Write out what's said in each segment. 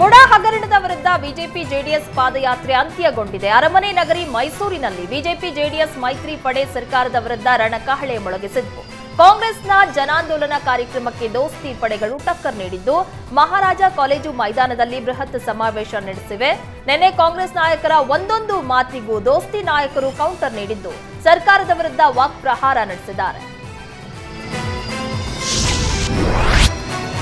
ಮುಡಾ ಹಗರಣದ ವಿರುದ್ಧ BJP JDS ಪಾದಯಾತ್ರೆ ಅಂತ್ಯಗೊಂಡಿದೆ. ಅರಮನೆ ನಗರಿ ಮೈಸೂರಿನಲ್ಲಿ ಬಿಜೆಪಿ ಜೆಡಿಎಸ್ ಮೈತ್ರಿ ಪಡೆ ಸರ್ಕಾರದ ವಿರುದ್ಧ ರಣಕಹಳೆ ಮೊಳಗಿಸಿದ್ವು ಕಾಂಗ್ರೆಸ್ನ ಜನಾಂದೋಲನ ಕಾರ್ಯಕ್ರಮಕ್ಕೆ ದೋಸ್ತಿ ಪಡೆಗಳು ಟಕ್ಕರ್ ನೀಡಿದ್ದು, ಮಹಾರಾಜ ಕಾಲೇಜು ಮೈದಾನದಲ್ಲಿ ಬೃಹತ್ ಸಮಾವೇಶ ನಡೆಸಿವೆ. ನಿನ್ನೆ ಕಾಂಗ್ರೆಸ್ ನಾಯಕರ ಒಂದೊಂದು ಮಾತಿಗೂ ದೋಸ್ತಿ ನಾಯಕರು ಕೌಂಟರ್ ನೀಡಿದ್ದು. ಸರ್ಕಾರದ ವಿರುದ್ಧ ವಾಕ್ಪ್ರಹಾರ ನಡೆಸಿದ್ದಾರೆ.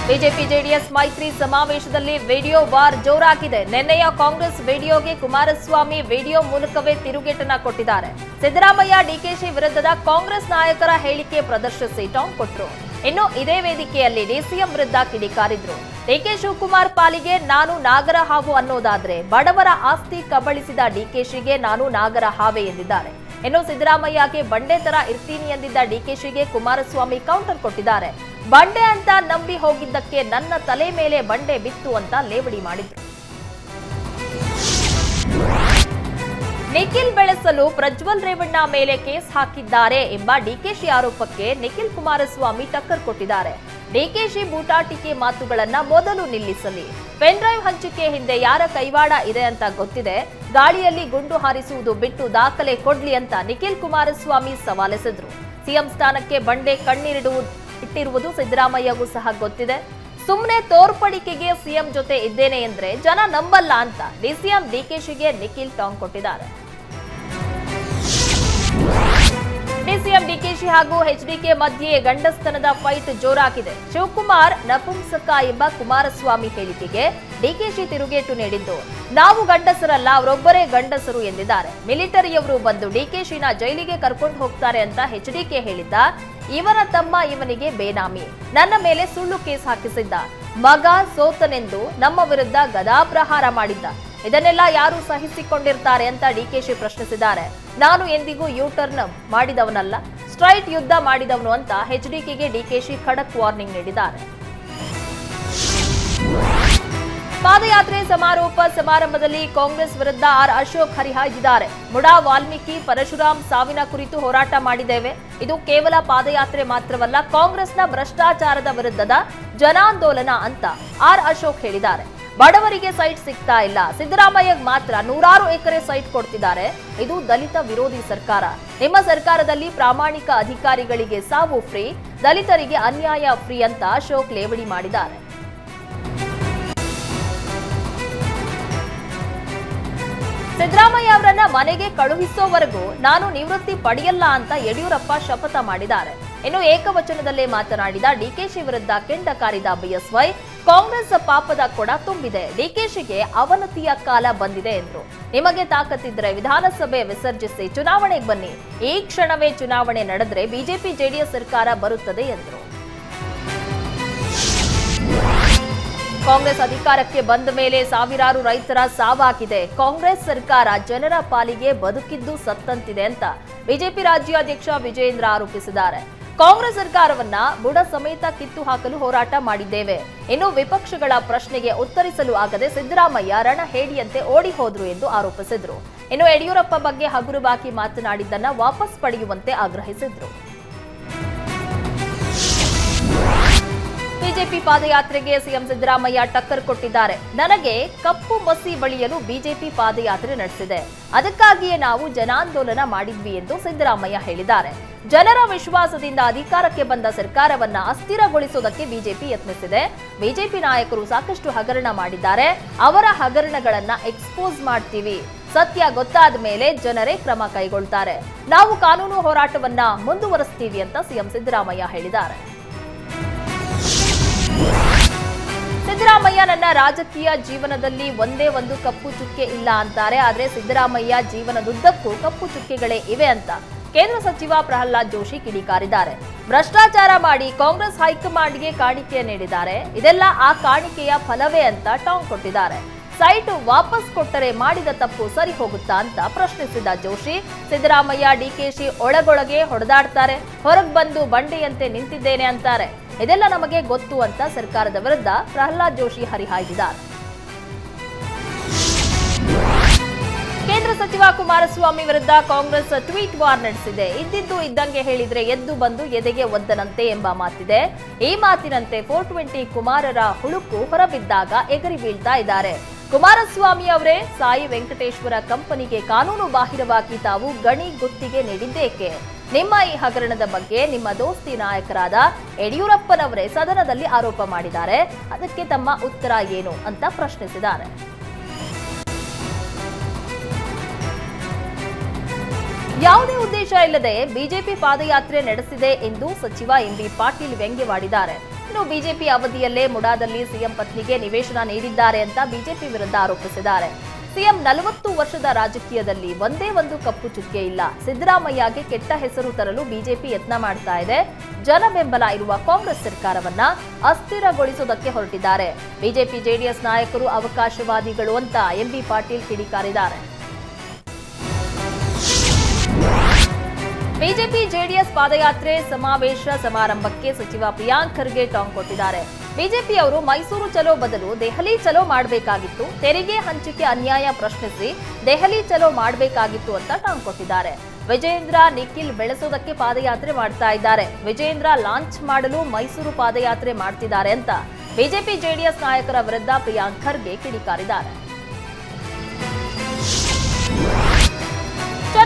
ಬಿಜೆಪಿ ಜೆಡಿಎಸ್ ಮೈತ್ರಿ ಸಮಾವೇಶದಲ್ಲಿ ವಿಡಿಯೋ ವಾರ್ ಜೋರಾಗಿದೆ. ನಿನ್ನೆಯ ಕಾಂಗ್ರೆಸ್ ವಿಡಿಯೋಗೆ ಕುಮಾರಸ್ವಾಮಿ ವಿಡಿಯೋ ಮೂಲಕವೇ ತಿರುಗೇಟನ್ನ ಕೊಟ್ಟಿದ್ದಾರೆ. ಸಿದ್ದರಾಮಯ್ಯ ಡಿಕೆಶಿ ವಿರುದ್ಧದ ಕಾಂಗ್ರೆಸ್ ನಾಯಕರ ಹೇಳಿಕೆ ಪ್ರದರ್ಶಿಸಿ ಟಾಂಗ್ ಕೊಟ್ಟರು ಇನ್ನು ಇದೇ ವೇದಿಕೆಯಲ್ಲಿ ಡಿಸಿಎಂ ವಿರುದ್ಧ ಕಿಡಿಕಾರಿದ್ರು. ಡಿಕೆ ಶಿವಕುಮಾರ್ ಪಾಲಿಗೆ ನಾನು ನಾಗರ ಹಾವು ಅನ್ನೋದಾದ್ರೆ ಬಡವರ ಆಸ್ತಿ ಕಬಳಿಸಿದ ಡಿಕೆಶಿಗೆ ನಾನು ನಾಗರ ಹಾವೆ ಎಂದಿದ್ದಾರೆ. ಇನ್ನು ಸಿದ್ದರಾಮಯ್ಯಗೆ ಬಂಡೆ ತರ ಇರ್ತೀನಿ ಎಂದಿದ್ದ ಡಿಕೆಶಿಗೆ ಕುಮಾರಸ್ವಾಮಿ ಕೌಂಟರ್ ಕೊಟ್ಟಿದ್ದಾರೆ. ಬಂಡೆ ಅಂತ ನಂಬಿ ಹೋಗಿದ್ದಕ್ಕೆ ನನ್ನ ತಲೆ ಮೇಲೆ ಬಂಡೆ ಬಿತ್ತು ಅಂತ ಲೇವಡಿ ಮಾಡಿದ್ರು. ನಿಖಿಲ್ ಬೆಳೆಸಲು ಪ್ರಜ್ವಲ್ ರೇವಣ್ಣ ಮೇಲೆ ಕೇಸ್ ಹಾಕಿದ್ದಾರೆ ಎಂಬ ಡಿಕೆಶಿ ಆರೋಪಕ್ಕೆ ನಿಖಿಲ್ ಕುಮಾರಸ್ವಾಮಿ ಟಕ್ಕರ್ ಕೊಟ್ಟಿದ್ದಾರೆ. ಡಿಕೆಶಿ ಬೂಟಾಟಿಕೆ ಮಾತುಗಳನ್ನ ಮೊದಲು ನಿಲ್ಲಿಸಲಿ. ಪೆನ್ ಡ್ರೈವ್ ಹಂಚಿಕೆ ಹಿಂದೆ ಯಾರ ಕೈವಾಡ ಇದೆ ಅಂತ ಗೊತ್ತಿದೆ. ಗಾಳಿಯಲ್ಲಿ ಗುಂಡು ಹಾರಿಸುವುದು ಬಿಟ್ಟು ದಾಖಲೆ ಕೊಡ್ಲಿ ಅಂತ ನಿಖಿಲ್ ಕುಮಾರಸ್ವಾಮಿ ಸವಾಲೆಸೆದ್ರು. ಸಿಎಂ ಸ್ಥಾನಕ್ಕೆ ಬಂಡೆ ಕಣ್ಣೀರಿಡು ಇಟ್ಟಿರುವುದು ಸಿದ್ದರಾಮಯ್ಯಗೂ ಸಹ ಗೊತ್ತಿದೆ. ಸುಮ್ಮನೆ ತೋರ್ಪಡಿಕೆಗೆ ಸಿಎಂ ಜೊತೆ ಇದ್ದೇನೆ ಎಂದ್ರೆ ಜನ ನಂಬಲ್ಲ ಅಂತ ಡಿಸಿಎಂ ಡಿಕೆಶಿಗೆ ನಿಖಿಲ್ ಟಾಂಗ್ ಕೊಟ್ಟಿದ್ದಾರೆ. ಡಿಸಿಎಂ ಡಿಕೆಶಿ ಹಾಗೂ ಎಚ್ಡಿಕೆ ಮಧ್ಯೆ ಗಂಡಸ್ತನದ ಫೈಟ್ ಜೋರಾಗಿದೆ. ಶಿವಕುಮಾರ್ ನಪುಂಸಕ ಎಂಬ ಕುಮಾರಸ್ವಾಮಿ ಹೇಳಿಕೆಗೆ ಡಿಕೆಶಿ ತಿರುಗೇಟು ನೀಡಿದ್ದು, ನಾವು ಗಂಡಸರಲ್ಲ, ಅವರೊಬ್ಬರೇ ಗಂಡಸರು ಎಂದಿದ್ದಾರೆ. ಮಿಲಿಟರಿಯವರು ಬಂದು ಡಿಕೆಶಿನ ಜೈಲಿಗೆ ಕರ್ಕೊಂಡು ಹೋಗ್ತಾರೆ ಅಂತ ಎಚ್ಡಿಕೆ ಹೇಳಿದ್ದ, ಇವನ ತಮ್ಮ ಇವನಿಗೆ ಬೇನಾಮಿ. ನನ್ನ ಮೇಲೆ ಸುಳ್ಳು ಕೇಸ್ ಹಾಕಿಸಿದ್ದ. ಮಗ ಸೋತನೆಂದು ನಮ್ಮ ವಿರುದ್ಧ ಗದಾಪ್ರಹಾರ ಮಾಡಿದ್ದ. ಇದನ್ನೆಲ್ಲ ಯಾರು ಸಹಿಸಿಕೊಂಡಿರ್ತಾರೆ ಅಂತ ಡಿಕೆಶಿ ಪ್ರಶ್ನಿಸಿದ್ದಾರೆ. ನಾನು ಎಂದಿಗೂ ಯೂ ಟರ್ನ್ ಮಾಡಿದವನಲ್ಲ, ಸ್ಟ್ರೈಟ್ ಯುದ್ಧ ಮಾಡಿದವನು ಅಂತ ಎಚ್ಡಿಕೆಗೆ ಡಿಕೆಶಿ ಖಡಕ್ ವಾರ್ನಿಂಗ್ ನೀಡಿದ್ದಾರೆ. ಪಾದಯಾತ್ರೆ ಸಮಾರೋಪ ಸಮಾರಂಭದಲ್ಲಿ ಕಾಂಗ್ರೆಸ್ ವಿರುದ್ಧ ಆರ್ ಅಶೋಕ್ ಹರಿಹಾಯ್ದಿದ್ದಾರೆ. ಮುಡಾ, ವಾಲ್ಮೀಕಿ, ಪರಶುರಾಮ್ ಸಾವಿನ ಕುರಿತು ಹೋರಾಟ ಮಾಡಿದ್ದೇವೆ. ಇದು ಕೇವಲ ಪಾದಯಾತ್ರೆ ಮಾತ್ರವಲ್ಲ, ಕಾಂಗ್ರೆಸ್ನ ಭ್ರಷ್ಟಾಚಾರದ ವಿರುದ್ಧದ ಜನಾಂದೋಲನ ಅಂತ ಆರ್ ಅಶೋಕ್ ಹೇಳಿದ್ದಾರೆ. ಬಡವರಿಗೆ ಸೈಟ್ ಸಿಗ್ತಾ ಇಲ್ಲ. ಸಿದ್ದರಾಮಯ್ಯಗೆ ಮಾತ್ರ ನೂರಾರು ಎಕರೆ ಸೈಟ್ ಕೊಡ್ತಿದ್ದಾರೆ. ಇದು ದಲಿತ ವಿರೋಧಿ ಸರ್ಕಾರ. ನಿಮ್ಮ ಸರ್ಕಾರದಲ್ಲಿ ಪ್ರಾಮಾಣಿಕ ಅಧಿಕಾರಿಗಳಿಗೆ ಸಾವು ಫ್ರೀ, ದಲಿತರಿಗೆ ಅನ್ಯಾಯ ಫ್ರೀ ಅಂತ ಅಶೋಕ್ ಲೇವಡಿ ಮಾಡಿದ್ದಾರೆ. ಸಿದ್ದರಾಮಯ್ಯ ಅವರನ್ನ ಮನೆಗೆ ಕಳುಹಿಸೋವರೆಗೂ ನಾನು ನಿವೃತ್ತಿ ಪಡೆಯಲ್ಲ ಅಂತ ಯಡಿಯೂರಪ್ಪ ಶಪಥ ಮಾಡಿದ್ದಾರೆ. ಇನ್ನು ಏಕವಚನದಲ್ಲೇ ಮಾತನಾಡಿದ ಡಿಕೆಶಿ ವಿರುದ್ಧ ಕೆಂಡ ಕಾರಿದ ಬಿಎಸ್ವೈ ಕಾಂಗ್ರೆಸ್ ಪಾಪದ ಕೊಡ ತುಂಬಿದೆ. ಡಿಕೆಶಿಗೆ ಅವನತಿಯ ಕಾಲ ಬಂದಿದೆ ಎಂದರು ನಿಮಗೆ ತಾಕತ್ತಿದ್ರೆ ವಿಧಾನಸಭೆ ವಿಸರ್ಜಿಸಿ ಚುನಾವಣೆಗೆ ಬನ್ನಿ. ಈ ಕ್ಷಣವೇ ಚುನಾವಣೆ ನಡೆದ್ರೆ ಬಿಜೆಪಿ ಜೆಡಿಎಸ್ ಸರ್ಕಾರ ಬರುತ್ತದೆ ಎಂದರು. ಕಾಂಗ್ರೆಸ್ ಅಧಿಕಾರಕ್ಕೆ ಬಂದ ಮೇಲೆ ಸಾವಿರಾರು ರೈತರ ಸಾವಾಗಿದೆ. ಕಾಂಗ್ರೆಸ್ ಸರ್ಕಾರ ಜನರ ಪಾಲಿಗೆ ಬದುಕಿದ್ದು ಸತ್ತಂತಿದೆ ಅಂತ ಬಿಜೆಪಿ ರಾಜ್ಯಾಧ್ಯಕ್ಷ ವಿಜಯೇಂದ್ರ ಆರೋಪಿಸಿದ್ದಾರೆ. ಕಾಂಗ್ರೆಸ್ ಸರ್ಕಾರವನ್ನ ಬುಡ ಸಮೇತ ಕಿತ್ತು ಹಾಕಲು ಹೋರಾಟ ಮಾಡಿದ್ದೇವೆ. ಇನ್ನು ವಿಪಕ್ಷಗಳ ಪ್ರಶ್ನೆಗೆ ಉತ್ತರಿಸಲು ಆಗದೆ ಸಿದ್ದರಾಮಯ್ಯ ರಣ ಹೇಡಿಯಂತೆ ಓಡಿ ಹೋದ್ರು ಎಂದು ಆರೋಪಿಸಿದ್ರು. ಇನ್ನು ಯಡಿಯೂರಪ್ಪ ಬಗ್ಗೆ ಹಗುರವಾಗಿ ಮಾತನಾಡಿದ್ದನ್ನ ವಾಪಸ್ ಪಡೆಯುವಂತೆ ಆಗ್ರಹಿಸಿದ್ರು. ಬಿಜೆಪಿ ಪಾದಯಾತ್ರೆಗೆ ಸಿಎಂ ಸಿದ್ದರಾಮಯ್ಯ ಟಕ್ಕರ್ ಕೊಟ್ಟಿದ್ದಾರೆ. ನನಗೆ ಕಪ್ಪು ಮಸಿ ಬಳಿಯಲು ಬಿಜೆಪಿ ಪಾದಯಾತ್ರೆ ನಡೆಸಿದೆ. ಅದಕ್ಕಾಗಿಯೇ ನಾವು ಜನಾಂದೋಲನ ಮಾಡಿದ್ವಿ ಎಂದು ಸಿದ್ದರಾಮಯ್ಯ ಹೇಳಿದ್ದಾರೆ. ಜನರ ವಿಶ್ವಾಸದಿಂದ ಅಧಿಕಾರಕ್ಕೆ ಬಂದ ಸರ್ಕಾರವನ್ನ ಅಸ್ಥಿರಗೊಳಿಸುವುದಕ್ಕೆ ಬಿಜೆಪಿ ಯತ್ನಿಸಿದೆ. ಬಿಜೆಪಿ ನಾಯಕರು ಸಾಕಷ್ಟು ಹಗರಣ ಮಾಡಿದ್ದಾರೆ. ಅವರ ಹಗರಣಗಳನ್ನ ಎಕ್ಸ್ಪೋಸ್ ಮಾಡ್ತೀವಿ. ಸತ್ಯ ಗೊತ್ತಾದ ಮೇಲೆ ಜನರೇ ಕ್ರಮ ಕೈಗೊಳ್ತಾರೆ. ನಾವು ಕಾನೂನು ಹೋರಾಟವನ್ನ ಮುಂದುವರಿಸ್ತೀವಿ ಅಂತ ಸಿಎಂ ಸಿದ್ದರಾಮಯ್ಯ ಹೇಳಿದ್ದಾರೆ. ಸಿದ್ದರಾಮಯ್ಯ ನನ್ನ ರಾಜಕೀಯ ಜೀವನದಲ್ಲಿ ಒಂದೇ ಒಂದು ಕಪ್ಪು ಚುಕ್ಕೆ ಇಲ್ಲ ಅಂತಾರೆ. ಆದರೆ ಸಿದ್ದರಾಮಯ್ಯ ಜೀವನದುದ್ದಕ್ಕೂ ಕಪ್ಪು ಚುಕ್ಕೆಗಳೇ ಇವೆ ಅಂತ ಕೇಂದ್ರ ಸಚಿವ ಪ್ರಹ್ಲಾದ್ ಜೋಶಿ ಕಿಡಿಕಾರಿದ್ದಾರೆ. ಭ್ರಷ್ಟಾಚಾರ ಮಾಡಿ ಕಾಂಗ್ರೆಸ್ ಹೈಕಮಾಂಡ್ಗೆ ಕಾಣಿಕೆ ನೀಡಿದ್ದಾರೆ. ಇದೆಲ್ಲ ಆ ಕಾಣಿಕೆಯ ಫಲವೇ ಅಂತ ಟಾಂಗ್ ಕೊಟ್ಟಿದ್ದಾರೆ. ಸೈಟ್ ವಾಪಸ್ ಕೊಟ್ಟರೆ ಮಾಡಿದ ತಪ್ಪು ಸರಿ ಹೋಗುತ್ತಾ ಅಂತ ಪ್ರಶ್ನಿಸಿದ ಜೋಶಿ, ಸಿದ್ದರಾಮಯ್ಯ ಡಿಕೆಶಿ ಒಳಗೊಳಗೆ ಹೊಡೆದಾಡ್ತಾರೆ. ಹೊರಗೆ ಬಂದು ಬಂಡೆಯಂತೆ ನಿಂತಿದ್ದೇನೆ ಅಂತಾರೆ. ಇದೆಲ್ಲ ನಮಗೆ ಗೊತ್ತು ಅಂತ ಸರ್ಕಾರದ ವಿರುದ್ಧ ಪ್ರಹ್ಲಾದ್ ಜೋಶಿ ಹರಿಹಾಯ್ದಿದ್ದಾರೆ. ಕೇಂದ್ರ ಸಚಿವ ಕುಮಾರಸ್ವಾಮಿ ವಿರುದ್ಧ ಕಾಂಗ್ರೆಸ್ ಟ್ವೀಟ್ ವಾರ್ ನಡೆಸಿದೆ. ಇದ್ದಿದ್ದು ಇದ್ದಂಗೆ ಹೇಳಿದ್ರೆ ಎದ್ದು ಬಂದು ಎದೆಗೆ ಒದ್ದನಂತೆ ಎಂಬ ಮಾತಿದೆ. ಈ ಮಾತಿನಂತೆ ಫೋರ್ ಟ್ವೆಂಟಿ ಕುಮಾರರ ಹುಳುಕು ಹೊರಬಿದ್ದಾಗ ಎಗರಿ ಬೀಳ್ತಾ ಇದ್ದಾರೆ. ಕುಮಾರಸ್ವಾಮಿ ಅವರೇ, ಸಾಯಿ ವೆಂಕಟೇಶ್ವರ ಕಂಪನಿಗೆ ಕಾನೂನು ಬಾಹಿರವಾಗಿ ತಾವು ಗಣಿ ಗುತ್ತಿಗೆ ನೀಡಿದ್ದೇಕೆ? ನಿಮ್ಮ ಈ ಹಗರಣದ ಬಗ್ಗೆ ನಿಮ್ಮ ದೋಸ್ತಿ ನಾಯಕರಾದ ಯಡಿಯೂರಪ್ಪನವರೇ ಸದನದಲ್ಲಿ ಆರೋಪ ಮಾಡಿದ್ದಾರೆ. ಅದಕ್ಕೆ ತಮ್ಮ ಉತ್ತರ ಏನು ಅಂತ ಪ್ರಶ್ನಿಸಿದ್ದಾರೆ. ಯಾವುದೇ ಉದ್ದೇಶ ಇಲ್ಲದೆ ಬಿಜೆಪಿ ಪಾದಯಾತ್ರೆ ನಡೆಸಿದೆ ಎಂದು ಸಚಿವ ಎಂಬಿ ಪಾಟೀಲ್ ವ್ಯಂಗ್ಯವಾಡಿದ್ದಾರೆ. ಇನ್ನು ಬಿಜೆಪಿ ಅವಧಿಯಲ್ಲೇ ಮುಡಾದಲ್ಲಿ ಸಿಎಂ ಪತ್ನಿಗೆ ನಿವೇಶನ ನೀಡಿದ್ದಾರೆ ಅಂತ ಬಿಜೆಪಿ ವಿರುದ್ಧ ಆರೋಪಿಸಿದ್ದಾರೆ. ಸಿಎಂ ನಲವತ್ತು ವರ್ಷದ ರಾಜಕೀಯದಲ್ಲಿ ಒಂದೇ ಒಂದು ಕಪ್ಪು ಚುಕ್ಕೆ ಇಲ್ಲ. ಸಿದ್ದರಾಮಯ್ಯಗೆ ಕೆಟ್ಟ ಹೆಸರು ತರಲು ಬಿಜೆಪಿ ಯತ್ನ ಮಾಡ್ತಾ ಇದೆ. ಜನ ಬೆಂಬಲ ಇರುವ ಕಾಂಗ್ರೆಸ್ ಸರ್ಕಾರವನ್ನ ಅಸ್ಥಿರಗೊಳಿಸುವುದಕ್ಕೆ ಹೊರಟಿದ್ದಾರೆ. ಬಿಜೆಪಿ ಜೆಡಿಎಸ್ ನಾಯಕರು ಅವಕಾಶವಾದಿಗಳು ಅಂತ ಎಂಬಿ ಪಾಟೀಲ್ ಕಿಡಿಕಾರಿದ್ದಾರೆ. ಬಿಜೆಪಿ ಜೆಡಿಎಸ್ ಪಾದಯಾತ್ರೆ ಸಮಾವೇಶ ಸಮಾರಂಭಕ್ಕೆ ಸಚಿವ ಪ್ರಿಯಾಂಕ್ ಖರ್ಗೆ ಟಾಂಗ್ ಕೊಟ್ಟಿದ್ದಾರೆ. ಬಿಜೆಪಿಯವರು ಮೈಸೂರು ಚಲೋ ಬದಲು ದೆಹಲಿ ಚಲೋ ಮಾಡಬೇಕಾಗಿತ್ತು. ತೆರಿಗೆ ಹಂಚಿಕೆ ಅನ್ಯಾಯ ಪ್ರಶ್ನಿಸಿ ದೆಹಲಿ ಚಲೋ ಮಾಡಬೇಕಾಗಿತ್ತು ಅಂತ ಟಾಂಗ್ ಕೊಟ್ಟಿದ್ದಾರೆ. ವಿಜಯೇಂದ್ರ ನಿಖಿಲ್ ಬೆಳೆಸೋದಕ್ಕೆ ಪಾದಯಾತ್ರೆ ಮಾಡ್ತಾ ಇದ್ದಾರೆ. ವಿಜಯೇಂದ್ರ ಲಾಂಚ್ ಮಾಡಲು ಮೈಸೂರು ಪಾದಯಾತ್ರೆ ಮಾಡ್ತಿದ್ದಾರೆ ಅಂತ ಬಿಜೆಪಿ ಜೆಡಿಎಸ್ ನಾಯಕರ ವಿರುದ್ಧ ಪ್ರಿಯಾಂಕ್ ಖರ್ಗೆ ಕಿಡಿಕಾರಿದ್ದಾರೆ.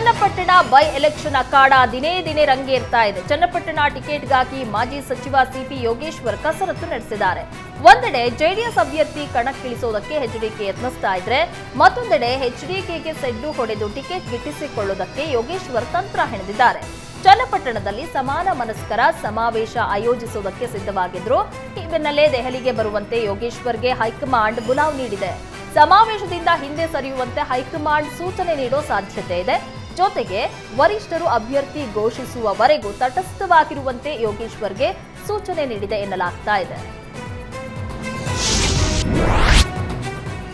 ಚನ್ನಪಟ್ಟಣ ಬೈ ಎಲೆಕ್ಷನ್ ಅಖಾಡ ದಿನೇ ದಿನೇ ರಂಗೇರ್ತಾ ಇದೆ. ಚನ್ನಪಟ್ಟಣ ಟಿಕೆಟ್ಗಾಗಿ ಮಾಜಿ ಸಚಿವ ಸಿಪಿ ಯೋಗೇಶ್ವರ್ ಕಸರತ್ತು ನಡೆಸಿದ್ದಾರೆ. ಒಂದೆಡೆ ಜೆಡಿಎಸ್ ಅಭ್ಯರ್ಥಿ ಕಣಕ್ಕಿಳಿಸೋದಕ್ಕೆ ಎಚ್ಡಿಕೆ ಯತ್ನಿಸ್ತಾ ಇದ್ರೆ, ಮತ್ತೊಂದೆಡೆ ಎಚ್ಡಿಕೆಗೆ ಸೆಡ್ಡು ಹೊಡೆದು ಟಿಕೆಟ್ ಗಿಟ್ಟಿಸಿಕೊಳ್ಳುವುದಕ್ಕೆ ಯೋಗೇಶ್ವರ್ ತಂತ್ರ ಹೆಣೆದಿದ್ದಾರೆ. ಚನ್ನಪಟ್ಟಣದಲ್ಲಿ ಸಮಾನ ಮನಸ್ಕರ ಸಮಾವೇಶ ಆಯೋಜಿಸುವುದಕ್ಕೆ ಸಿದ್ಧವಾಗಿದ್ರು. ಈ ಬೆನ್ನಲ್ಲೇ ದೆಹಲಿಗೆ ಬರುವಂತೆ ಯೋಗೇಶ್ವರ್ಗೆ ಹೈಕಮಾಂಡ್ ಬುಲಾವ್ ನೀಡಿದೆ. ಸಮಾವೇಶದಿಂದ ಹಿಂದೆ ಸರಿಯುವಂತೆ ಹೈಕಮಾಂಡ್ ಸೂಚನೆ ನೀಡೋ ಸಾಧ್ಯತೆ ಇದೆ. ಜೊತೆಗೆ ವರಿಷ್ಠರು ಅಭ್ಯರ್ಥಿ ಘೋಷಿಸುವವರೆಗೂ ತಟಸ್ಥವಾಗಿರುವಂತೆ ಯೋಗೇಶ್ವರ್ಗೆ ಸೂಚನೆ ನೀಡಿದೆ ಎನ್ನಲಾಗ್ತಾ ಇದೆ.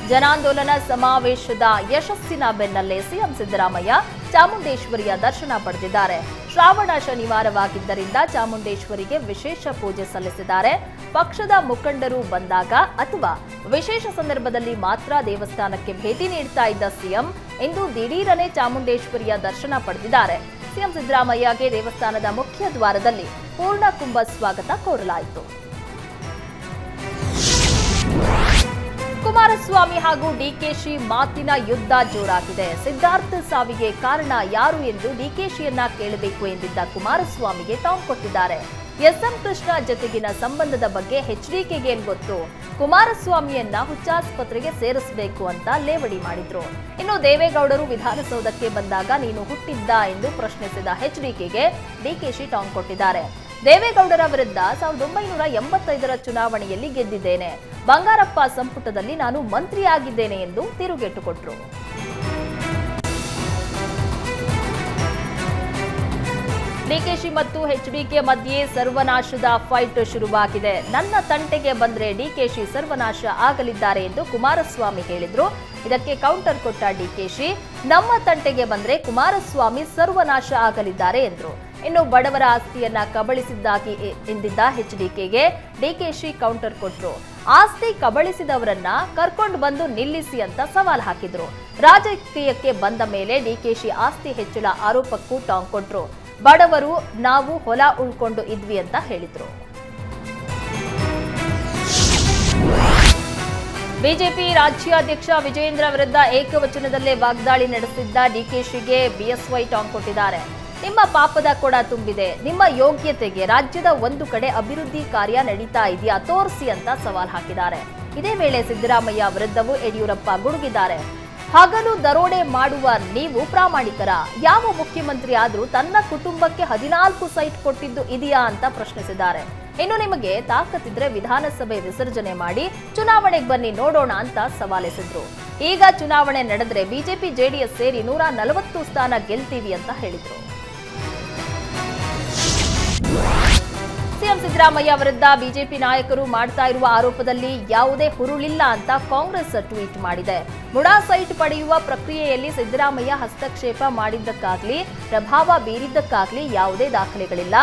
ಜನಾಂದೋಲನ ಸಮಾವೇಶದ ಯಶಸ್ಸಿನ ಬೆನ್ನಲ್ಲೇ ಸಿಎಂ ಸಿದ್ದರಾಮಯ್ಯ ಚಾಮುಂಡೇಶ್ವರಿಯ ದರ್ಶನ ಪಡೆದಿದ್ದಾರೆ. ಶ್ರಾವಣ ಶನಿವಾರವಾಗಿದ್ದರಿಂದ ಚಾಮುಂಡೇಶ್ವರಿಗೆ ವಿಶೇಷ ಪೂಜೆ ಸಲ್ಲಿಸಿದ್ದಾರೆ. ಪಕ್ಷದ ಮುಖಂಡರು ಬಂದಾಗ ಅಥವಾ ವಿಶೇಷ ಸಂದರ್ಭದಲ್ಲಿ ಮಾತ್ರ ದೇವಸ್ಥಾನಕ್ಕೆ ಭೇಟಿ ನೀಡ್ತಾ ಇದ್ದ ಸಿಎಂ ಇಂದು ದಿಢೀರನೆ ಚಾಮುಂಡೇಶ್ವರಿಯ ದರ್ಶನ ಪಡೆದಿದ್ದಾರೆ. ಸಿಎಂ ಸಿದ್ದರಾಮಯ್ಯಗೆ ದೇವಸ್ಥಾನದ ಮುಖ್ಯ ದ್ವಾರದಲ್ಲಿ ಪೂರ್ಣ ಕುಂಭ ಸ್ವಾಗತ ಕೋರಲಾಯಿತು. ಕುಮಾರಸ್ವಾಮಿ ಹಾಗೂ ಡಿಕೆಶಿ ಮಾತಿನ ಯುದ್ಧ ಜೋರಾಗಿದೆ. ಸಿದ್ಧಾರ್ಥ ಸಾವಿಗೆ ಕಾರಣ ಯಾರು ಎಂದು ಡಿಕೆಶಿಯನ್ನ ಕೇಳಬೇಕು ಎಂದಿದ್ದ ಕುಮಾರಸ್ವಾಮಿಗೆ ಟಾಂಗ್ ಕೊಟ್ಟಿದ್ದಾರೆ. ಎಸ್ಎಂ ಕೃಷ್ಣ ಜತೆಗಿನ ಸಂಬಂಧದ ಬಗ್ಗೆ ಎಚ್ಡಿಕೆಗೆ ಏನ್ ಗೊತ್ತು? ಕುಮಾರಸ್ವಾಮಿಯನ್ನ ಹುಚ್ಚಾಸ್ಪತ್ರೆಗೆ ಸೇರಿಸಬೇಕು ಅಂತ ಲೇವಡಿ ಮಾಡಿದ್ರು. ಇನ್ನು ದೇವೇಗೌಡರು ವಿಧಾನಸೌಧಕ್ಕೆ ಬಂದಾಗ ನೀನು ಹುಟ್ಟಿದ್ದ ಎಂದು ಪ್ರಶ್ನಿಸಿದ ಎಚ್ಡಿಕೆಗೆ ಡಿಕೆಶಿ ಟಾಂಗ್ ಕೊಟ್ಟಿದ್ದಾರೆ. ದೇವೇಗೌಡರ ವಿರುದ್ಧ ಸಾವಿರದ ಒಂಬೈನೂರ ಎಂಬತ್ತೈದರ ಚುನಾವಣೆಯಲ್ಲಿ ಗೆದ್ದಿದ್ದೇನೆ. ಬಂಗಾರಪ್ಪ ಸಂಪುಟದಲ್ಲಿ ನಾನು ಮಂತ್ರಿಯಾಗಿದ್ದೇನೆ ಎಂದು ತಿರುಗೇಟು ಕೊಟ್ಟರು ಡಿಕೆಶಿ ಮತ್ತು ಎಚ್ಡಿಕೆ ಮಧ್ಯೆ ಸರ್ವನಾಶದ ಫೈಟ್ ಶುರುವಾಗಿದೆ. ನನ್ನ ತಂಟೆಗೆ ಬಂದ್ರೆ ಡಿಕೆಶಿ ಸರ್ವನಾಶ ಆಗಲಿದ್ದಾರೆ ಎಂದು ಕುಮಾರಸ್ವಾಮಿ ಹೇಳಿದ್ರು. ಇದಕ್ಕೆ ಕೌಂಟರ್ ಕೊಟ್ಟ ಡಿಕೆಶಿ ನಮ್ಮ ತಂಟೆಗೆ ಬಂದ್ರೆ ಕುಮಾರಸ್ವಾಮಿ ಸರ್ವನಾಶ ಆಗಲಿದ್ದಾರೆ ಎಂದರು. ಇನ್ನು ಬಡವರ ಆಸ್ತಿಯನ್ನ ಕಬಳಿಸಿದ್ದಾಗಿ ಎಂದಿದ್ದ ಎಚ್ಡಿಕೆಗೆ ಡಿಕೆಶಿ ಕೌಂಟರ್ ಕೊಟ್ರು. ಆಸ್ತಿ ಕಬಳಿಸಿದವರನ್ನ ಕರ್ಕೊಂಡು ಬಂದು ನಿಲ್ಲಿಸಿ ಅಂತ ಸವಾಲ್ ಹಾಕಿದ್ರು. ರಾಜಕೀಯಕ್ಕೆ ಬಂದ ಮೇಲೆ ಡಿಕೆಶಿ ಆಸ್ತಿ ಹೆಚ್ಚಳ ಆರೋಪಕ್ಕೂ ಟಾಂಗ್ ಕೊಟ್ರು. ಬಡವರು ನಾವು ಹೊಲ ಉಳ್ಕೊಂಡು ಇದ್ವಿ ಅಂತ ಹೇಳಿದ್ರು. ಬಿಜೆಪಿ ರಾಜ್ಯಾಧ್ಯಕ್ಷ ವಿಜಯೇಂದ್ರ ವಿರುದ್ಧ ಏಕವಚನದಲ್ಲೇ ವಾಗ್ದಾಳಿ ನಡೆಸಿದ್ದ ಡಿಕೆಶಿಗೆ ಬಿಎಸ್ವೈ ಟಾಂಗ್ ಕೊಟ್ಟಿದ್ದಾರೆ. ನಿಮ್ಮ ಪಾಪದ ಕೊಡ ತುಂಬಿದೆ. ನಿಮ್ಮ ಯೋಗ್ಯತೆಗೆ ರಾಜ್ಯದ ಒಂದು ಕಡೆ ಅಭಿವೃದ್ಧಿ ಕಾರ್ಯ ನಡೀತಾ ಇದೆಯಾ ತೋರಿಸಿ ಅಂತ ಸವಾಲ್ ಹಾಕಿದ್ದಾರೆ. ಇದೇ ವೇಳೆ ಸಿದ್ದರಾಮಯ್ಯ ವಿರುದ್ಧವೂ ಯಡಿಯೂರಪ್ಪ ಗುಡುಗಿದ್ದಾರೆ. ಹಗಲು ದರೋಡೆ ಮಾಡುವ ನೀವು ಪ್ರಾಮಾಣಿಕರ. ಯಾವ ಮುಖ್ಯಮಂತ್ರಿ ಆದರೂ ತನ್ನ ಕುಟುಂಬಕ್ಕೆ ಹದಿನಾಲ್ಕು ಸೈಟ್ ಕೊಟ್ಟಿದ್ದು ಇದೆಯಾ ಅಂತ ಪ್ರಶ್ನಿಸಿದ್ದಾರೆ. ಇನ್ನು ನಿಮಗೆ ತಾಕತ್ತಿದ್ರೆ ವಿಧಾನಸಭೆ ವಿಸರ್ಜನೆ ಮಾಡಿ, ಚುನಾವಣೆಗೆ ಬನ್ನಿ ನೋಡೋಣ ಅಂತ ಸವಾಲೆಸಿದ್ರು. ಈಗ ಚುನಾವಣೆ ನಡೆದ್ರೆ ಬಿಜೆಪಿ, ಜೆಡಿಎಸ್ ಸೇರಿ ನೂರ ನಲವತ್ತು ಸ್ಥಾನ ಗೆಲ್ತೀವಿ ಅಂತ ಹೇಳಿದ್ರು. ಸಿಎಂ ಸಿದ್ದರಾಮಯ್ಯ ವಿರುದ್ಧ ಬಿಜೆಪಿ ನಾಯಕರು ಮಾಡ್ತಾ ಇರುವ ಆರೋಪದಲ್ಲಿ ಯಾವುದೇ ಹುರುಳಿಲ್ಲ ಅಂತ ಕಾಂಗ್ರೆಸ್ ಟ್ವೀಟ್ ಮಾಡಿದೆ. ಮುಡಾ ಸೈಟ್ ಪಡೆಯುವ ಪ್ರಕ್ರಿಯೆಯಲ್ಲಿ ಸಿದ್ದರಾಮಯ್ಯ ಹಸ್ತಕ್ಷೇಪ ಮಾಡಿದ್ದಕ್ಕಾಗ್ಲಿ, ಪ್ರಭಾವ ಬೀರಿದ್ದಕ್ಕಾಗ್ಲಿ ಯಾವುದೇ ದಾಖಲೆಗಳಿಲ್ಲ.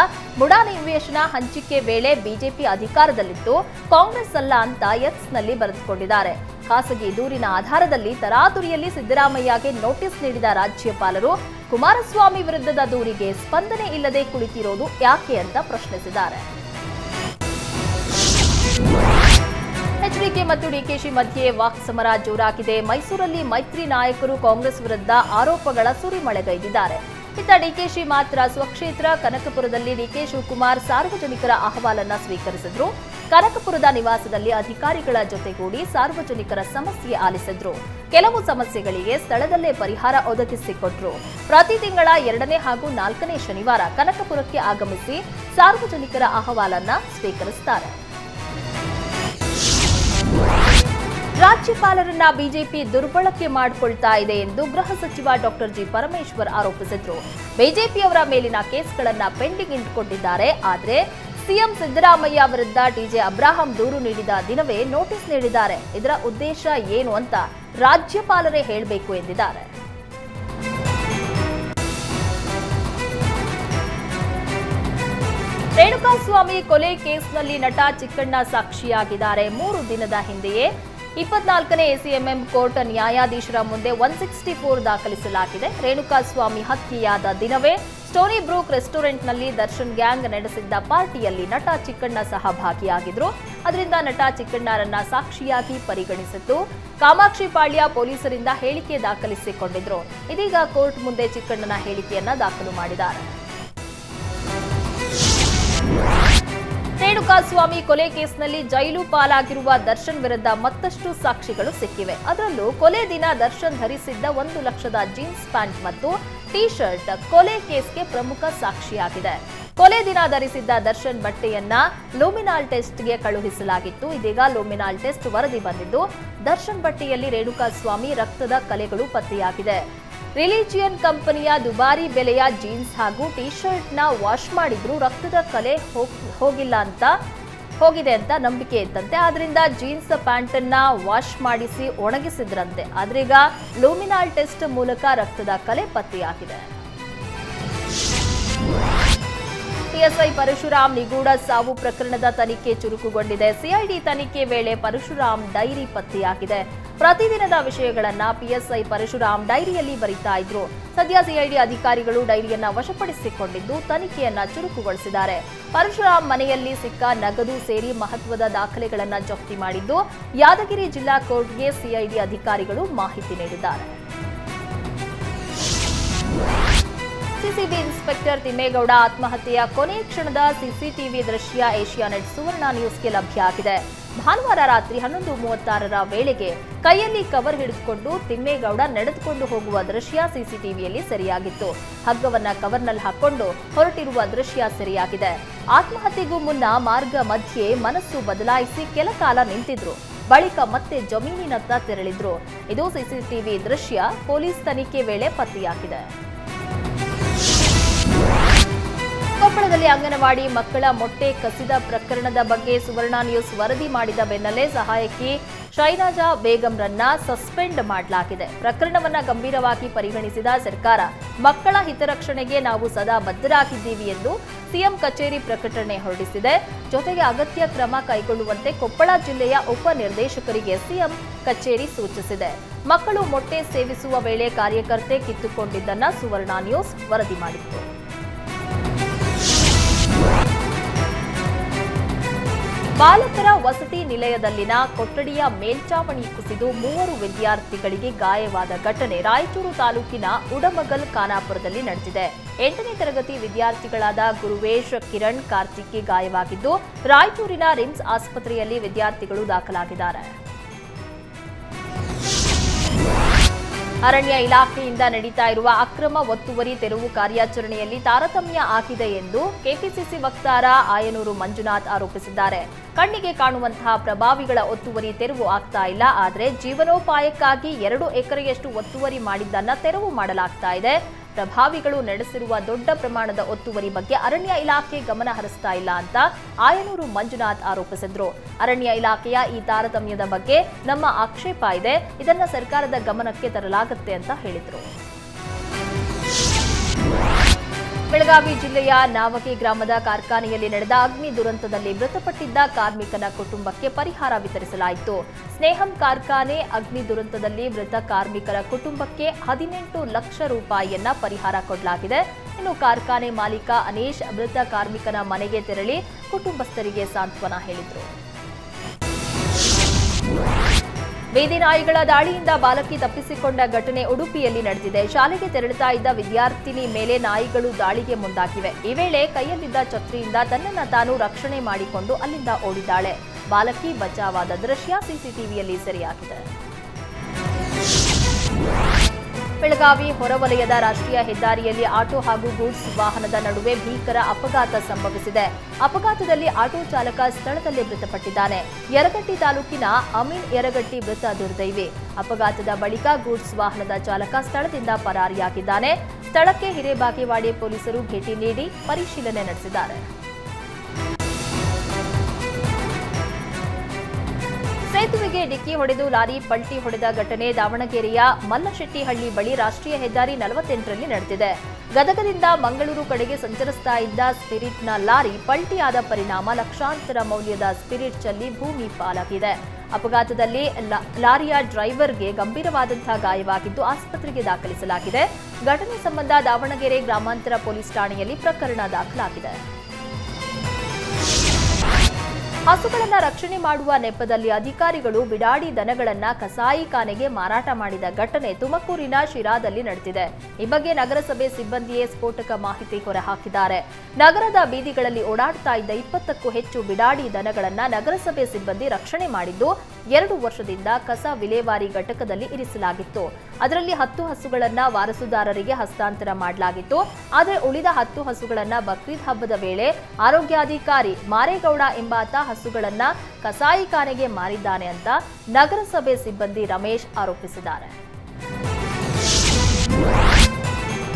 ಮುಡಾ ನಿವೇಶನ ಹಂಚಿಕೆ ವೇಳೆ ಬಿಜೆಪಿ ಅಧಿಕಾರದಲ್ಲಿತ್ತು ಕಾಂಗ್ರೆಸ್ ಅಲ್ಲ ಅಂತ ಎಕ್ಸ್ನಲ್ಲಿ ಬರೆದುಕೊಂಡಿದ್ದಾರೆ. ಖಾಸಗಿ ದೂರಿನ ಆಧಾರದಲ್ಲಿ ತರಾತುರಿಯಲ್ಲಿ ಸಿದ್ದರಾಮಯ್ಯಗೆ ನೋಟಿಸ್ ನೀಡಿದ ರಾಜ್ಯಪಾಲರು, ಕುಮಾರಸ್ವಾಮಿ ವಿರುದ್ಧದ ದೂರಿಗೆ ಸ್ಪಂದನೆ ಇಲ್ಲದೆ ಕುಳಿತಿರೋದು ಯಾಕೆ ಅಂತ ಪ್ರಶ್ನಿಸಿದ್ದಾರೆ. ಎಚ್ಡಿಕೆ ಮತ್ತು ಡಿಕೆಶಿ ಮಧ್ಯೆ ವಾಕ್ಸಮರ ಜೋರಾಗಿದೆ. ಮೈಸೂರಲ್ಲಿ ಮೈತ್ರಿ ನಾಯಕರು ಕಾಂಗ್ರೆಸ್ ವಿರುದ್ಧ ಆರೋಪಗಳ ಸುರಿಮಳೆಗೈದಿದ್ದಾರೆ. ಇತ್ತ ಡಿಕೆಶಿ ಮಾತ್ರ ಸ್ವಕ್ಷೇತ್ರ, ಕನಕಪುರದಲ್ಲಿ ಡಿಕೆ ಶಿವಕುಮಾರ್ ಸಾರ್ವಜನಿಕರ ಅಹವಾಲನ್ನ ಸ್ವೀಕರಿಸಿದ್ರು. ಕನಕಪುರದ ನಿವಾಸದಲ್ಲಿ ಅಧಿಕಾರಿಗಳ ಜೊತೆಗೂಡಿ ಸಾರ್ವಜನಿಕರ ಸಮಸ್ಯೆ ಆಲಿಸಿದ್ರು. ಕೆಲವು ಸಮಸ್ಯೆಗಳಿಗೆ ಸ್ಥಳದಲ್ಲೇ ಪರಿಹಾರ ಒದಗಿಸಿಕೊಟ್ರು. ಪ್ರತಿ ತಿಂಗಳ ಎರಡನೇ ಹಾಗೂ ನಾಲ್ಕನೇ ಶನಿವಾರ ಕನಕಪುರಕ್ಕೆ ಆಗಮಿಸಿ ಸಾರ್ವಜನಿಕರ ಅಹವಾಲನ್ನ ಸ್ವೀಕರಿಸುತ್ತಾರೆ ರಾಜ್ಯಪಾಲರನ್ನ ಬಿಜೆಪಿ ದುರ್ಬಳಕೆ ಮಾಡಿಕೊಳ್ತಾ ಇದೆ ಎಂದು ಗೃಹ ಸಚಿವ ಡಾಕ್ಟರ್ ಜಿ ಪರಮೇಶ್ವರ್ ಆರೋಪಿಸಿದ್ರು. ಬಿಜೆಪಿಯವರ ಮೇಲಿನ ಕೇಸ್ಗಳನ್ನ ಪೆಂಡಿಂಗ್ ಇಟ್ಟುಕೊಂಡಿದ್ದಾರೆ ಆದರೆ ಸಿಎಂ ಸಿದ್ದರಾಮಯ್ಯ ವಿರುದ್ಧ ಟಿಜೆ ಅಬ್ರಾಹಂ ದೂರು ನೀಡಿದ ದಿನವೇ ನೋಟಿಸ್ ನೀಡಿದ್ದಾರೆ. ಇದರ ಉದ್ದೇಶ ಏನು ಅಂತ ರಾಜ್ಯಪಾಲರೇ ಹೇಳಬೇಕು ಎಂದಿದ್ದಾರೆ. ರೇಣುಕಾಸ್ವಾಮಿ ಕೊಲೆ ಕೇಸ್ನಲ್ಲಿ ನಟ ಚಿಕ್ಕಣ್ಣ ಸಾಕ್ಷಿಯಾಗಿದ್ದಾರೆ. ಮೂರು ದಿನದ ಹಿಂದೆಯೇ ಇಪ್ಪತ್ನಾಲ್ಕನೇ ಎಸಿಎಂಎಂ ಕೋರ್ಟ್ ನ್ಯಾಯಾಧೀಶರ ಮುಂದೆ ಒನ್ ಸಿಕ್ಸ್ಟಿ ಫೋರ್ ದಾಖಲಿಸಲಾಗಿದೆ. ರೇಣುಕಾಸ್ವಾಮಿ ಹತ್ಯೆಯಾದ ದಿನವೇ ಸ್ಟೋನಿ ಬ್ರೂಕ್ ರೆಸ್ಟೋರೆಂಟ್ನಲ್ಲಿ ದರ್ಶನ್ ಗ್ಯಾಂಗ್ ನಡೆಸಿದ್ದ ಪಾರ್ಟಿಯಲ್ಲಿ ನಟ ಚಿಕ್ಕಣ್ಣ ಸಹ ಭಾಗಿಯಾಗಿದ್ರು. ಅದರಿಂದ ನಟ ಚಿಕ್ಕಣ್ಣರನ್ನ ಸಾಕ್ಷಿಯಾಗಿ ಪರಿಗಣಿಸಿದ್ದು ಕಾಮಾಕ್ಷಿ ಪಾಳ್ಯ ಪೊಲೀಸರಿಂದ ಹೇಳಿಕೆ ದಾಖಲಿಸಿಕೊಂಡಿದ್ರು. ಇದೀಗ ಕೋರ್ಟ್ ಮುಂದೆ ಚಿಕ್ಕಣ್ಣನ ಹೇಳಿಕೆಯನ್ನ ದಾಖಲು ಮಾಡಿದ್ದಾರೆ. ರೇಣುಕಾಸ್ವಾಮಿ ಕೊಲೆ ಕೇಸ್ನಲ್ಲಿ ಜೈಲು ಪಾಲಾಗಿರುವ ದರ್ಶನ್ ವಿರುದ್ಧ ಮತ್ತಷ್ಟು ಸಾಕ್ಷಿಗಳು ಸಿಕ್ಕಿವೆ. ಅದರಲ್ಲೂ ಕೊಲೆ ದಿನ ದರ್ಶನ್ ಧರಿಸಿದ್ದ ಒಂದು ಲಕ್ಷದ ಜೀನ್ಸ್ ಪ್ಯಾಂಟ್ ಮತ್ತು ಟಿ ಶರ್ಟ್ ಕೊಲೆ ಕೇಸ್ಗೆ ಪ್ರಮುಖ ಸಾಕ್ಷಿಯಾಗಿದೆ. ಕೊಲೆ ದಿನ ಧರಿಸಿದ್ದ ದರ್ಶನ್ ಬಟ್ಟೆಯನ್ನ ಲೂಮಿನಾಲ್ ಟೆಸ್ಟ್ಗೆ ಕಳುಹಿಸಲಾಗಿತ್ತು. ಇದೀಗ ಲೂಮಿನಾಲ್ ಟೆಸ್ಟ್ ವರದಿ ಬಂದಿದ್ದು, ದರ್ಶನ್ ಬಟ್ಟೆಯಲ್ಲಿ ರೇಣುಕಾಸ್ವಾಮಿ ರಕ್ತದ ಕಲೆಗಳು ಪತ್ತೆಯಾಗಿದೆ. ರಿಲಿಜಿಯನ್ ಕಂಪನಿಯ ದುಬಾರಿ ಬೆಲೆಯ ಜೀನ್ಸ್ ಹಾಗೂ ಟಿ ಶರ್ಟ್ನ ವಾಶ್ ಮಾಡಿದ್ರು ರಕ್ತದ ಕಲೆ ಹೋಗ್- ಹೋಗಿಲ್ಲ ಅಂತ ಹೋಗಿದೆ ಅಂತ ನಂಬಿಕೆ ಇತ್ತಂತೆ ಆದ್ರಿಂದ ಜೀನ್ಸ್ ಪ್ಯಾಂಟ್ ಅನ್ನ ವಾಶ್ ಮಾಡಿಸಿ ಒಣಗಿಸಿದ್ರಂತೆ. ಆದ್ರೀಗ ಲೂಮಿನಾಲ್ ಟೆಸ್ಟ್ ಮೂಲಕ ರಕ್ತದ ಕಲೆ ಪತ್ತೆಯಾಗಿದೆ. ಪಿಎಸ್ಐ ಪರಶುರಾಮ್ ನಿಗೂಢ ಸಾವು ಪ್ರಕರಣದ ತನಿಖೆ ಚುರುಕುಗೊಂಡಿದೆ. ಸಿಐಡಿ ತನಿಖೆ ವೇಳೆ ಪರಶುರಾಮ್ ಡೈರಿ ಪತ್ತೆಯಾಗಿದೆ. ಪ್ರತಿದಿನದ ವಿಷಯಗಳನ್ನ ಪಿಎಸ್ಐ ಪರಶುರಾಮ್ ಡೈರಿಯಲ್ಲಿ ಬರೀತಾ ಇದ್ರು. ಸದ್ಯ ಸಿಐಡಿ ಅಧಿಕಾರಿಗಳು ಡೈರಿಯನ್ನ ವಶಪಡಿಸಿಕೊಂಡಿದ್ದು ತನಿಖೆಯನ್ನ ಚುರುಕುಗೊಳಿಸಿದ್ದಾರೆ. ಪರಶುರಾಮ್ ಮನೆಯಲ್ಲಿ ಸಿಕ್ಕ ನಗದು ಸೇರಿ ಮಹತ್ವದ ದಾಖಲೆಗಳನ್ನ ಜಪ್ತಿ ಮಾಡಿದ್ದು, ಯಾದಗಿರಿ ಜಿಲ್ಲಾ ಕೋರ್ಟ್ಗೆ ಸಿಐಡಿ ಅಧಿಕಾರಿಗಳು ಮಾಹಿತಿ ನೀಡಿದ್ದಾರೆ. ಸಿಸಿಬಿ ಇನ್ಸ್ಪೆಕ್ಟರ್ ತಿಮ್ಮೇಗೌಡ ಆತ್ಮಹತ್ಯೆಯ ಕೊನೆ ಕ್ಷಣದ ಸಿಸಿಟಿವಿ ದೃಶ್ಯ ಏಷ್ಯಾನೆಟ್ ಸುವರ್ಣ ನ್ಯೂಸ್ಗೆ ಲಭ್ಯ ಆಗಿದೆ. ಭಾನುವಾರ ರಾತ್ರಿ ಹನ್ನೊಂದು ಮೂವತ್ತಾರರ ವೇಳೆಗೆ ಕೈಯಲ್ಲಿ ಕವರ್ ಹಿಡಿದುಕೊಂಡು ತಿಮ್ಮೇಗೌಡ ನಡೆದುಕೊಂಡು ಹೋಗುವ ದೃಶ್ಯ ಸಿಸಿಟಿವಿಯಲ್ಲಿ ಸೆರೆಯಾಗಿತ್ತು. ಹಗ್ಗವನ್ನ ಕವರ್ನಲ್ಲಿ ಹಾಕೊಂಡು ಹೊರಟಿರುವ ದೃಶ್ಯ ಸೆರೆಯಾಗಿದೆ. ಆತ್ಮಹತ್ಯೆಗೂ ಮುನ್ನ ಮಾರ್ಗ ಮಧ್ಯೆ ಮನಸ್ಸು ಬದಲಾಯಿಸಿ ಕೆಲ ಕಾಲ ನಿಂತಿದ್ರು. ಬಳಿಕ ಮತ್ತೆ ಜಮೀನಿನತ್ತ ತೆರಳಿದ್ರು. ಇದು ಸಿಸಿಟಿವಿ ದೃಶ್ಯ. ಪೊಲೀಸ್ ತನಿಖೆ ವೇಳೆ ಪತ್ತೆಯಾಗಿದೆ. ಕೊಪ್ಪಳದಲ್ಲಿ ಅಂಗನವಾಡಿ ಮಕ್ಕಳ ಮೊಟ್ಟೆ ಕಸಿದ ಪ್ರಕರಣದ ಬಗ್ಗೆ ಸುವರ್ಣ ನ್ಯೂಸ್ ವರದಿ ಮಾಡಿದ ಬೆನ್ನಲ್ಲೇ ಸಹಾಯಕಿ ಶೈನಾಜಾ ಬೇಗಂರನ್ನ ಸಸ್ಪೆಂಡ್ ಮಾಡಲಾಗಿದೆ. ಪ್ರಕರಣವನ್ನ ಗಂಭೀರವಾಗಿ ಪರಿಗಣಿಸಿದ ಸರ್ಕಾರ, ಮಕ್ಕಳ ಹಿತರಕ್ಷಣೆಗೆ ನಾವು ಸದಾ ಬದ್ಧರಾಗಿದ್ದೀವಿ ಎಂದು ಸಿಎಂ ಕಚೇರಿ ಪ್ರಕಟಣೆ ಹೊರಡಿಸಿದೆ. ಜೊತೆಗೆ ಅಗತ್ಯ ಕ್ರಮ ಕೈಗೊಳ್ಳುವಂತೆ ಕೊಪ್ಪಳ ಜಿಲ್ಲೆಯ ಉಪ ನಿರ್ದೇಶಕರಿಗೆ ಸಿಎಂ ಕಚೇರಿ ಸೂಚಿಸಿದೆ. ಮಕ್ಕಳು ಮೊಟ್ಟೆ ಸೇವಿಸುವ ವೇಳೆ ಕಾರ್ಯಕರ್ತೆ ಕಿತ್ತುಕೊಂಡಿದ್ದನ್ನ ಸುವರ್ಣ ನ್ಯೂಸ್ ವರದಿ ಮಾಡಿತ್ತು. ಬಾಲಕರ ವಸತಿ ನಿಲಯದಲ್ಲಿನ ಕೊಠಡಿಯ ಮೇಲ್ಚಾವಣಿ ಕುಸಿದು ಮೂವರು ವಿದ್ಯಾರ್ಥಿಗಳಿಗೆ ಗಾಯವಾದ ಘಟನೆ ರಾಯಚೂರು ತಾಲೂಕಿನ ಉಡಮಗಲ್ ಖಾನಾಪುರದಲ್ಲಿ ನಡೆದಿದೆ. ಎಂಟನೇ ತರಗತಿ ವಿದ್ಯಾರ್ಥಿಗಳಾದ ಗುರುವೇಶ್ ಕಿರಣ್ ಕಾರ್ತಿಕ್ಗೆ ಗಾಯವಾಗಿದ್ದು, ರಾಯಚೂರಿನ ರಿಮ್ಸ್ ಆಸ್ಪತ್ರೆಯಲ್ಲಿ ವಿದ್ಯಾರ್ಥಿಗಳು ದಾಖಲಾಗಿದ್ದಾರೆ. ಅರಣ್ಯ ಇಲಾಖೆಯಿಂದ ನಡೀತಾ ಇರುವ ಅಕ್ರಮ ಒತ್ತುವರಿ ತೆರವು ಕಾರ್ಯಾಚರಣೆಯಲ್ಲಿ ತಾರತಮ್ಯ ಆಗಿದೆ ಎಂದು ಕೆಪಿಸಿಸಿ ವಕ್ತಾರ ಆಯನೂರು ಮಂಜುನಾಥ್ ಆರೋಪಿಸಿದ್ದಾರೆ. ಕಣ್ಣಿಗೆ ಕಾಣುವಂತಹ ಪ್ರಭಾವಿಗಳ ಒತ್ತುವರಿ ತೆರವು ಆಗ್ತಾ ಇಲ್ಲ. ಆದರೆ ಜೀವನೋಪಾಯಕ್ಕಾಗಿ ಎರಡು ಎಕರೆಯಷ್ಟು ಒತ್ತುವರಿ ಮಾಡಿದ್ದನ್ನ ತೆರವು ಮಾಡಲಾಗ್ತಾ ಇದೆ. ಪ್ರಭಾವಿಗಳು ನಡೆಸಿರುವ ದೊಡ್ಡ ಪ್ರಮಾಣದ ಒತ್ತುವರಿ ಬಗ್ಗೆ ಅರಣ್ಯ ಇಲಾಖೆ ಗಮನ ಹರಿಸ್ತಾ ಇಲ್ಲ ಅಂತ ಆಯನೂರು ಮಂಜುನಾಥ್ ಆರೋಪಿಸಿದ್ರು. ಅರಣ್ಯ ಇಲಾಖೆಯ ಈ ತಾರತಮ್ಯದ ಬಗ್ಗೆ ನಮ್ಮ ಆಕ್ಷೇಪ ಇದೆ. ಇದನ್ನ ಸರ್ಕಾರದ ಗಮನಕ್ಕೆ ತರಲಾಗುತ್ತೆ ಅಂತ ಹೇಳಿದ್ರು. ಬೆಳಗಾವಿ ಜಿಲ್ಲೆಯ ನಾವಕಿ ಗ್ರಾಮದ ಕಾರ್ಖಾನೆಯಲ್ಲಿ ನಡೆದ ಅಗ್ನಿ ದುರಂತದಲ್ಲಿ ಮೃತಪಟ್ಟಿದ್ದ ಕಾರ್ಮಿಕನ ಕುಟುಂಬಕ್ಕೆ ಪರಿಹಾರ ವಿತರಿಸಲಾಯಿತು. ಸ್ನೇಹಂ ಕಾರ್ಖಾನೆ ಅಗ್ನಿ ದುರಂತದಲ್ಲಿ ಮೃತ ಕಾರ್ಮಿಕರ ಕುಟುಂಬಕ್ಕೆ ಹದಿನೆಂಟು ಲಕ್ಷ ರೂಪಾಯಿಯನ್ನ ಪರಿಹಾರ ಕೊಡಲಾಗಿದೆ. ಇನ್ನು ಕಾರ್ಖಾನೆ ಮಾಲೀಕ ಅನೀಶ್ ಮೃತ ಕಾರ್ಮಿಕನ ಮನೆಗೆ ತೆರಳಿ ಕುಟುಂಬಸ್ಥರಿಗೆ ಸಾಂತ್ವನ ಹೇಳಿದರು. ಬೀದಿ ನಾಯಿಗಳ ದಾಳಿಯಿಂದ ಬಾಲಕಿ ತಪ್ಪಿಸಿಕೊಂಡ ಘಟನೆ ಉಡುಪಿಯಲ್ಲಿ ನಡೆದಿದೆ. ಶಾಲೆಗೆ ತೆರಳುತ್ತಾ ಇದ್ದ ವಿದ್ಯಾರ್ಥಿನಿ ಮೇಲೆ ನಾಯಿಗಳು ದಾಳಿಗೆ ಮುಂದಾಗಿವೆ. ಈ ವೇಳೆ ಕೈಯಲ್ಲಿದ್ದ ಛತ್ರಿಯಿಂದ ತನ್ನನ್ನ ತಾನು ರಕ್ಷಣೆ ಮಾಡಿಕೊಂಡು ಅಲ್ಲಿಂದ ಓಡಿದ್ದಾಳೆ. ಬಾಲಕಿ ಬಚಾವಾದ ದೃಶ್ಯ ಸಿಸಿಟಿವಿಯಲ್ಲಿ ಸೆರೆಯಾಗಿದೆ. ಬೆಳಗಾವಿ ಹೊರವಲಯದ ರಾಷ್ಟ್ರೀಯ ಹೆದ್ದಾರಿಯಲ್ಲಿ ಆಟೋ ಹಾಗೂ ಗೂಡ್ಸ್ ವಾಹನದ ನಡುವೆ ಭೀಕರ ಅಪಘಾತ ಸಂಭವಿಸಿದೆ. ಅಪಘಾತದಲ್ಲಿ ಆಟೋ ಚಾಲಕ ಸ್ಥಳದಲ್ಲೇ ಮೃತಪಟ್ಟಿದ್ದಾನೆ. ಯರಗಟ್ಟಿ ತಾಲೂಕಿನ ಅಮೀನ್ ಯರಗಟ್ಟಿ ಮೃತ ದುರ್ದೈವಿ. ಅಪಘಾತದ ಬಳಿಕ ಗೂಡ್ಸ್ ವಾಹನದ ಚಾಲಕ ಸ್ಥಳದಿಂದ ಪರಾರಿಯಾಗಿದ್ದಾನೆ. ಸ್ಥಳಕ್ಕೆ ಹಿರೇಬಾಗೇವಾಡಿ ಪೊಲೀಸರು ಭೇಟಿ ನೀಡಿ ಪರಿಶೀಲನೆ ನಡೆಸಿದ್ದಾರೆ. ಸೇತುವೆಗೆ ಡಿಕ್ಕಿ ಹೊಡೆದು ಲಾರಿ ಪಲ್ಟಿ ಹೊಡೆದ ಘಟನೆ ದಾವಣಗೆರೆಯ ಮಲ್ಲಶೆಟ್ಟಿಹಳ್ಳಿ ಬಳಿ ರಾಷ್ಟ್ರೀಯ ಹೆದ್ದಾರಿ ನಲವತ್ತೆಂಟರಲ್ಲಿ ನಡೆದಿದೆ. ಗದಗದಿಂದ ಮಂಗಳೂರು ಕಡೆಗೆ ಸಂಚರಿಸ್ತಾ ಇದ್ದ ಸ್ಪಿರಿಟ್ನ ಲಾರಿ ಪಲ್ಟಿಯಾದ ಪರಿಣಾಮ ಲಕ್ಷಾಂತರ ಮೌಲ್ಯದ ಸ್ಪಿರಿಟ್ ಚಲ್ಲಿ ಭೂಮಿ ಪಾಲಾಗಿದೆ. ಅಪಘಾತದಲ್ಲಿ ಲಾರಿಯ ಡ್ರೈವರ್ಗೆ ಗಂಭೀರವಾದಂತಹ ಗಾಯವಾಗಿದ್ದು ಆಸ್ಪತ್ರೆಗೆ ದಾಖಲಿಸಲಾಗಿದೆ. ಘಟನೆ ಸಂಬಂಧ ದಾವಣಗೆರೆ ಗ್ರಾಮಾಂತರ ಪೊಲೀಸ್ ಠಾಣೆಯಲ್ಲಿ ಪ್ರಕರಣ ದಾಖಲಾಗಿದೆ. ಹಸುಗಳನ್ನ ರಕ್ಷಣೆ ಮಾಡುವ ನೆಪದಲ್ಲಿ ಅಧಿಕಾರಿಗಳು ಬಿಡಾಡಿ ದನಗಳನ್ನ ಕಸಾಯಿಖಾನೆಗೆ ಮಾರಾಟ ಮಾಡಿದ ಘಟನೆ ತುಮಕೂರಿನ ಶಿರಾದಲ್ಲಿ ನಡೆದಿದೆ. ಈ ಬಗ್ಗೆ ನಗರಸಭೆ ಸಿಬ್ಬಂದಿಯೇ ಸ್ಫೋಟಕ ಮಾಹಿತಿ ಹೊರಹಾಕಿದ್ದಾರೆ. ನಗರದ ಬೀದಿಗಳಲ್ಲಿ ಓಡಾಡ್ತಾ ಇದ್ದ ಇಪ್ಪತ್ತಕ್ಕೂ ಹೆಚ್ಚು ಬಿಡಾಡಿ ದನಗಳನ್ನ ನಗರಸಭೆ ಸಿಬ್ಬಂದಿ ರಕ್ಷಣೆ ಮಾಡಿದ್ದು ಎರಡು ವರ್ಷದಿಂದ ಕಸ ವಿಲೇವಾರಿ ಘಟಕದಲ್ಲಿ ಇರಿಸಲಾಗಿತ್ತು. ಅದರಲ್ಲಿ ಹತ್ತು ಹಸುಗಳನ್ನ ವಾರಸುದಾರರಿಗೆ ಹಸ್ತಾಂತರ ಮಾಡಲಾಗಿತ್ತು. ಆದರೆ ಉಳಿದ ಹತ್ತು ಹಸುಗಳನ್ನ ಬಕ್ರೀದ್ ಹಬ್ಬದ ವೇಳೆ ಆರೋಗ್ಯಾಧಿಕಾರಿ ಮಾರೇಗೌಡ ಎಂಬಾತ ಹಸುಗಳನ್ನ ಕಸಾಯಿಖಾನೆಗೆ ಮಾರಿದ್ದಾನೆ ಅಂತ ನಗರಸಭೆ ಸಿಬ್ಬಂದಿ ರಮೇಶ್ ಆರೋಪಿಸಿದ್ದಾರೆ.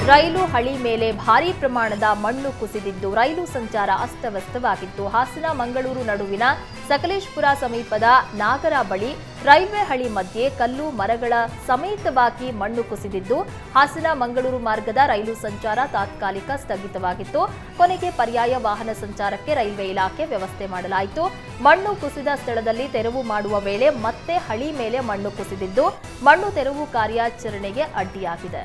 ರೈಲು ಹಳಿ ಮೇಲೆ ಭಾರೀ ಪ್ರಮಾಣದ ಮಣ್ಣು ಕುಸಿದಿದ್ದು ರೈಲು ಸಂಚಾರ ಅಸ್ತವ್ಯಸ್ತವಾಗಿತ್ತು. ಹಾಸನ, ಮಂಗಳೂರು ನಡುವಿನ ಸಕಲೇಶ್ಪುರ ಸಮೀಪದ ನಾಗರ ಬಳಿ ರೈಲ್ವೆ ಹಳಿ ಮಧ್ಯೆ ಕಲ್ಲು, ಮರಗಳ ಸಮೇತವಾಗಿ ಮಣ್ಣು ಕುಸಿದಿದ್ದು ಹಾಸನ, ಮಂಗಳೂರು ಮಾರ್ಗದ ರೈಲು ಸಂಚಾರ ತಾತ್ಕಾಲಿಕ ಸ್ಥಗಿತವಾಗಿತ್ತು. ಕೊನೆಗೆ ಪರ್ಯಾಯ ವಾಹನ ಸಂಚಾರಕ್ಕೆ ರೈಲ್ವೆ ಇಲಾಖೆ ವ್ಯವಸ್ಥೆ ಮಾಡಲಾಯಿತು. ಮಣ್ಣು ಕುಸಿದ ಸ್ಥಳದಲ್ಲಿ ತೆರವು ಮಾಡುವ ವೇಳೆ ಮತ್ತೆ ಹಳಿ ಮೇಲೆ ಮಣ್ಣು ಕುಸಿದಿದ್ದು ಮಣ್ಣು ತೆರವು ಕಾರ್ಯಾಚರಣೆಗೆ ಅಡ್ಡಿಯಾಗಿದೆ.